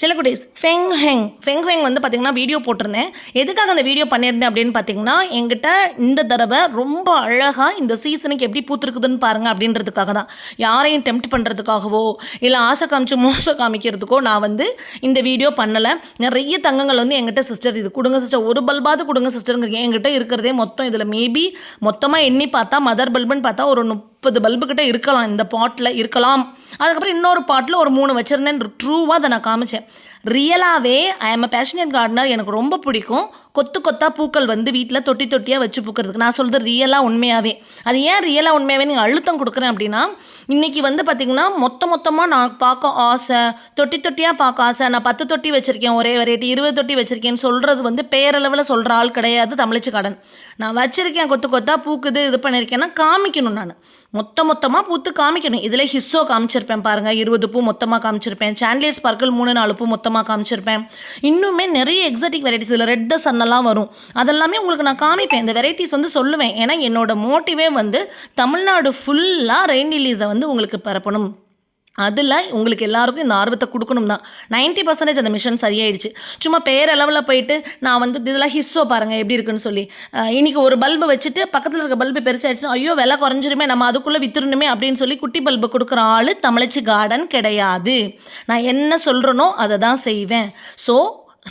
சில குட்டீஸ் Feng ஹெங் Feng ஹெங் வந்து பார்த்திங்கன்னா வீடியோ போட்டிருந்தேன். எதுக்காக அந்த வீடியோ பண்ணியிருந்தேன் அப்படின்னு பார்த்தீங்கன்னா எங்கிட்ட இந்த தடவை ரொம்ப அழகாக இந்த சீசனுக்கு எப்படி பூத்துருக்குதுன்னு பாருங்கள் அப்படின்றதுக்காக தான். யாரையும் டெம்ப்ட் பண்ணுறதுக்காகவோ இல்லை ஆசை காமிச்சு மோசம் காமிக்கிறதுக்கோ நான் வந்து இந்த வீடியோ பண்ணலை. நிறைய தங்கங்கள் வந்து எங்கிட்ட சிஸ்டர் இது கொடுங்க சிஸ்டர் ஒரு பல்பாவது கொடுங்க சிஸ்டருங்கிறீங்க என்கிட்ட இருக்கிறதே மொத்தம் இதில். மேபி மொத்தமாக எண்ணி பார்த்தா மதர் பல்புன்னு பார்த்தா ஒரு முப்பது பல்பு கிட்ட இருக்கலாம் இந்த பாட்டில் இருக்கலாம். அதுக்கப்புறம் இன்னொரு பாட்டில் ஒரு மூணு வச்சுருந்தேன் ட்ரூவாக அதை நான் காமிச்சேன். ரியலாகவே I am a passionate gardener எனக்கு ரொம்ப பிடிக்கும். கொத்து கொத்தாக பூக்கள் வந்து வீட்டில் தொட்டி தொட்டியாக வச்சு பூக்கிறதுக்கு. நான் சொல்கிறது ரியலாக உண்மையாகவே அது ஏன் ரியலாக உண்மையாகவே நீங்கள் அழுத்தம் கொடுக்குறேன் அப்படின்னா இன்றைக்கி வந்து பார்த்திங்கன்னா மொத்த மொத்தமாக நான் பார்க்க ஆசை தொட்டி தொட்டியாக பார்க்க ஆசை. நான் பத்து தொட்டி வச்சுருக்கேன் ஒரே வெரைட்டி இருபது தொட்டி வச்சுருக்கேன்னு சொல்கிறது வந்து பேரளவில் சொல்கிற ஆள் கிடையாது தமிழிச்சு கார்டன் நான் வச்சுருக்கேன் கொத்து கொத்தாக பூக்குது இது பண்ணியிருக்கேன்னா காமிக்கணும் நான். மொத்த மொத்தமாக பூத்து காமிக்கணும். இதில் ஹிஸ்ஸோ காமிச்சிருப்பேன் பாருங்கள் இருபது பூ மொத்தமாக காமிச்சிருப்பேன். சாண்ட்லியர் ஸ்பார்க்கிள் மூணு நாலு பூ மொத்தமாக காமிச்சிருப்பேன். இன்னுமே நிறைய எக்ஸாட்டிக் வெரைட்டிஸ் இதில் ரெட் சன்னெல்லாம் வரும். அதெல்லாமே உங்களுக்கு நான் காமிப்பேன். இந்த வெரைட்டிஸ் வந்து சொல்லுவேன். ஏன்னா என்னோட மோட்டிவே வந்து தமிழ்நாடு ஃபுல்லாக ரெயின் ரிலீஸை வந்து உங்களுக்கு பரப்பணும். அதில் உங்களுக்கு எல்லாருக்கும் இந்த ஆர்வத்தை கொடுக்கணும் தான் நைன்ட்டி பர்சன்டேஜ் அந்த மிஷன் சரியாயிடுச்சு. சும்மா பேரளவில் போயிட்டு நான் வந்து இதெல்லாம் ஹிஸ்ஸோ பாருங்கள் எப்படி இருக்குன்னு சொல்லி. இன்னைக்கு ஒரு பல்பு வச்சுட்டு பக்கத்தில் இருக்க பல்பு பெருசாகிடுச்சுன்னா ஐயோ விலை குறைஞ்சிருமே நம்ம அதுக்குள்ளே வித்துருணுமே அப்படின்னு சொல்லி குட்டி பல்பு கொடுக்குற ஆள் தமிழச்சி கார்டன் கிடையாது. நான் என்ன சொல்கிறேனோ அதை தான் செய்வேன். ஸோ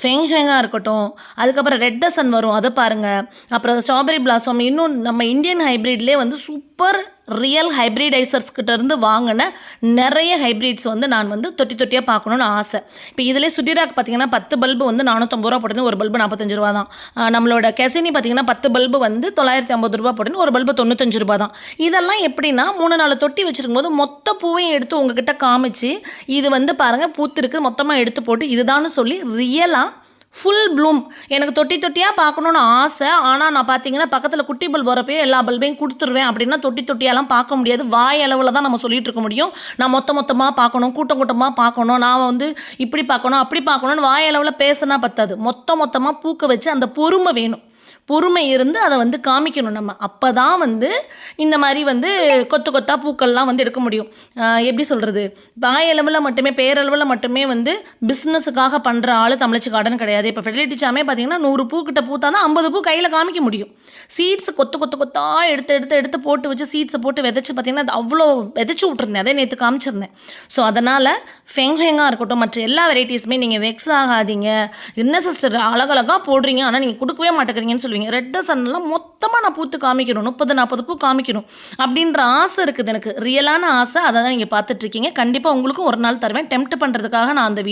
ஃபெங் ஃபெங்காக இருக்கட்டும் அதுக்கப்புறம் ரெட் டசன் வரும் அதை பாருங்கள் அப்புறம் ஸ்ட்ராபெரி பிளாசம் இன்னும் நம்ம இந்தியன் ஹைப்ரிட்லேயே வந்து சூப்பர் ரியல் ஹைப்ரிடைசர்ஸ் கிட்டேருந்து வாங்கின நிறைய ஹைப்ரிட்ஸ் வந்து நான் வந்து தொட்டி தொட்டியாக பார்க்கணுன்னு ஆசை. இப்போ இதிலே சுட்டிராக் பார்த்தீங்கன்னா பத்து பல்பு வந்து நானூற்றம்பது ரூபா போட்டு ஒரு பல்பு நாற்பத்தஞ்சு ரூபா தான். நம்மளோட கெசினி பார்த்தீங்கன்னா பத்து பல்பு வந்து தொள்ளாயிரத்தி ஐம்பது ரூபா போட்டு ஒரு பல்பு தொண்ணூத்தஞ்சு ரூபா தான். இதெல்லாம் எப்படின்னா மூணு நாலு தொட்டி வச்சிருக்கும் போது மொத்த பூவையும் எடுத்து உங்ககிட்ட காமிச்சு இது வந்து பாருங்கள் பூத்திருக்கு மொத்தமாக எடுத்து போட்டு இதுதான்னு சொல்லி ரியலாக ஃபுல் ப்ளூம் எனக்கு தொட்டி தொட்டியாக பார்க்கணுன்னு ஆசை. ஆனால் நான் பார்த்தீங்கன்னா பக்கத்தில் குட்டி பல்ப் வரப்போ எல்லா பல்பையும் கொடுத்துருவேன். அப்படின்னா தொட்டி தொட்டியெல்லாம் பார்க்க முடியாது. வாய் அளவில் தான் நம்ம சொல்லிகிட்டு இருக்க முடியும். நான் மொத்த மொத்தமாக பார்க்கணும் கூட்டம் கூட்டமாக பார்க்கணும். நான் வந்து இப்படி பார்க்கணும் அப்படி பார்க்கணும்னு வாய் அளவில் பேசினா பத்தாது. மொத்த மொத்தமாக பூக்க வச்சு அந்த பொறுமை வேணும். பொறுமை இருந்து அதை வந்து காமிக்கணும் நம்ம. அப்போ தான் வந்து இந்த மாதிரி வந்து கொத்து கொத்தா பூக்கள்லாம் வந்து எடுக்க முடியும். எப்படி சொல்கிறது வாயளவில் மட்டுமே பேரளவில் மட்டுமே வந்து பிஸ்னஸுக்காக பண்ணுற ஆள் தமிழச்சி கார்டன் கிடையாது. இப்போ ஃபெர்டிலிட்டி சாமே பார்த்தீங்கன்னா நூறு பூக்கிட்ட பூத்தா தான் ஐம்பது பூ கையில் காமிக்க முடியும். சீட்ஸ் கொத்து கொத்து கொத்தாக எடுத்து எடுத்து எடுத்து போட்டு வச்சு சீட்ஸை போட்டு விதைச்சி பார்த்தீங்கன்னா அது அவ்வளோ விதைச்சி விட்ருந்தேன் அதே நேற்று காமிச்சிருந்தேன். ஸோ அதனால் ஃபெங்ஃபெங்காக இருக்கட்டும் மற்ற எல்லா வெரைட்டிஸுமே நீங்கள் வெக்ஸ் ஆகாதீங்க. என்ன சிஸ்டர் அழகழகாக போடுறீங்க. ஆனால் நீங்கள் கொடுக்கவே மாட்டேங்கிறீங்கன்னு சொல்லுவீங்க. ரெட்டு சன்னெலாம் மொத்தமாக நான் பூத்து காமிக்கணும். முப்பது நாற்பது பூ காமிக்கணும். அப்படின்ற ஆசை இருக்குது எனக்கு. ரியலான ஆசை. அதை தான் நீங்கள் பார்த்துட்ருக்கீங்க கண்டிப்பாக உங்களுக்கும் ஒரு நாள் தருவேன். டெம்ப்ட் பண்ணுறதுக்காக நான் அந்த வீடியோ